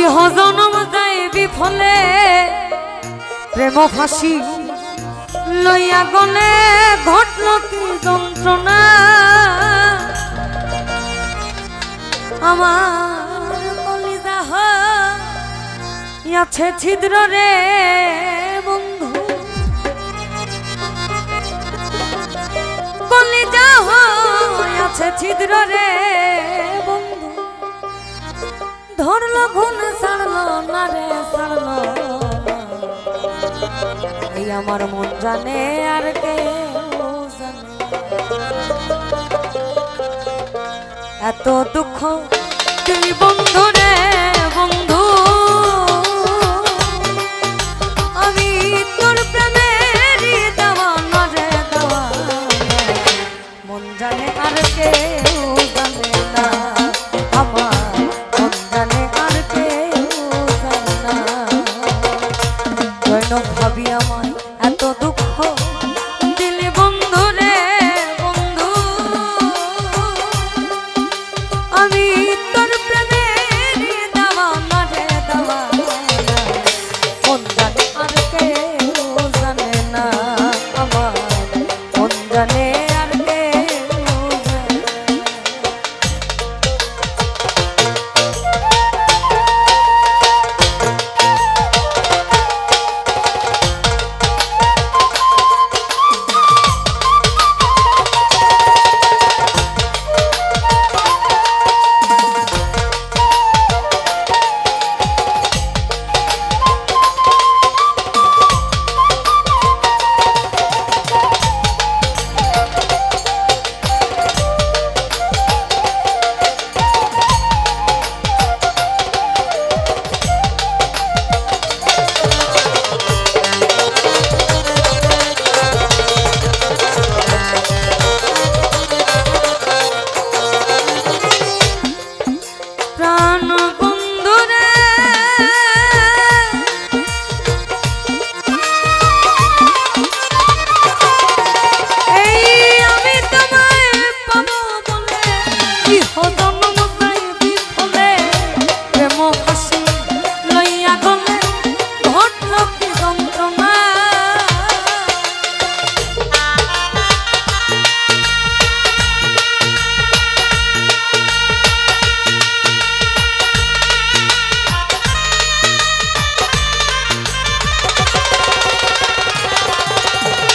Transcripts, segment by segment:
ইহ জনম যায় বিফলে। প্রেম ফাঁসি লইয়া গলে ঘটল কি যন্ত্রণা। আমার কলিজা আছে ছিদ্র রে বন্ধু। কলিজা আছে ছিদ্র রে ধরল ঘুন ছাড়লো না রে ছাড়লো এই আমার মন জানে আর কে এত দুঃখ তুই বন্ধু রে, বন্ধু। আমি তোর প্রেমের দেওয়ানা রে দেওয়ানা মন জানে আর কেউ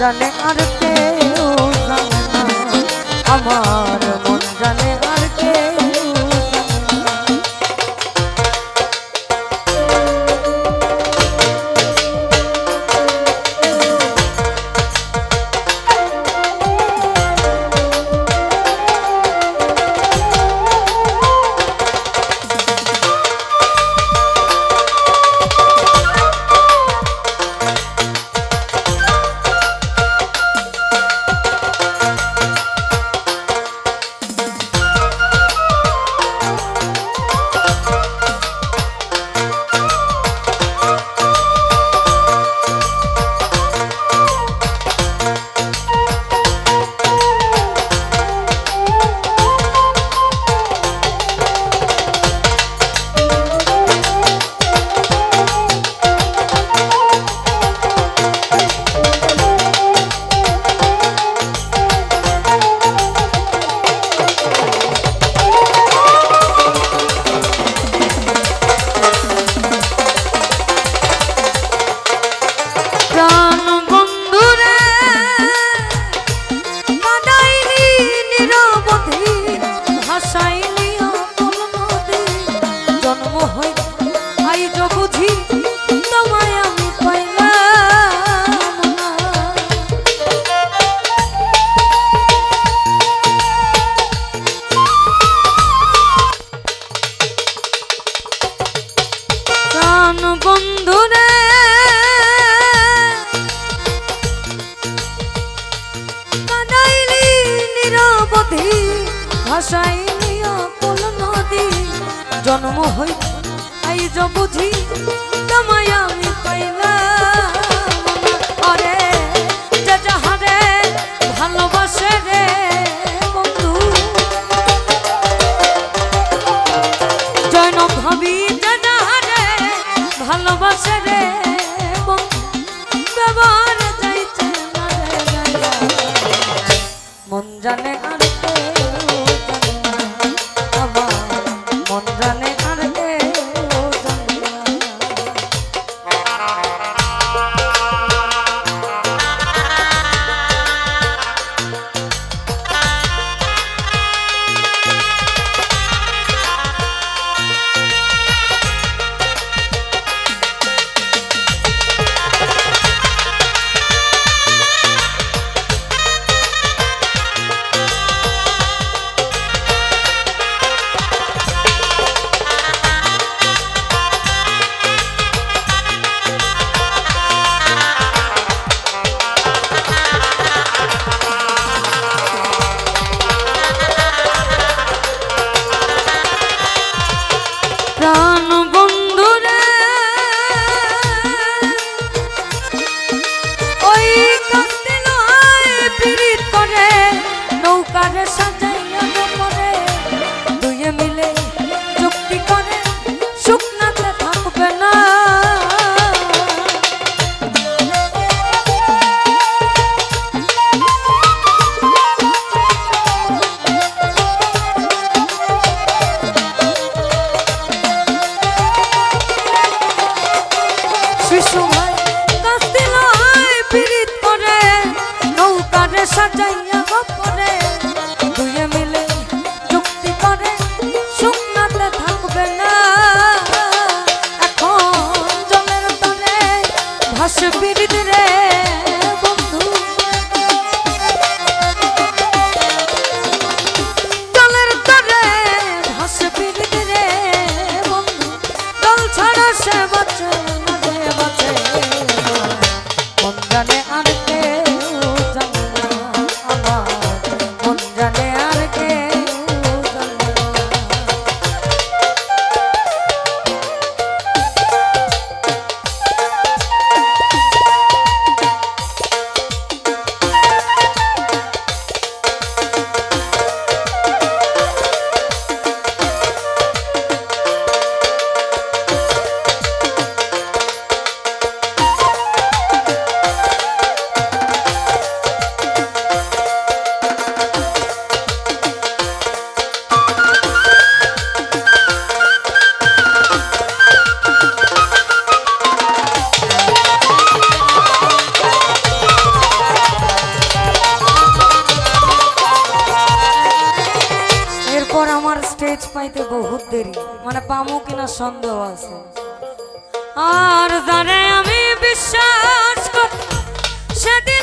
জানে আর কেউ জানে না। আমার প্রাণ বন্ধু রে নিরবধি ভাষাইনি অকুল নদী। জন্ম হইতে আই বুঝি তোমায় আমি পাইলা রে পাইতে বহুত দেরি। মানে পামো কিনা সন্দেহ আছে। আর জানে আমি বিশ্বাস করি সেদিন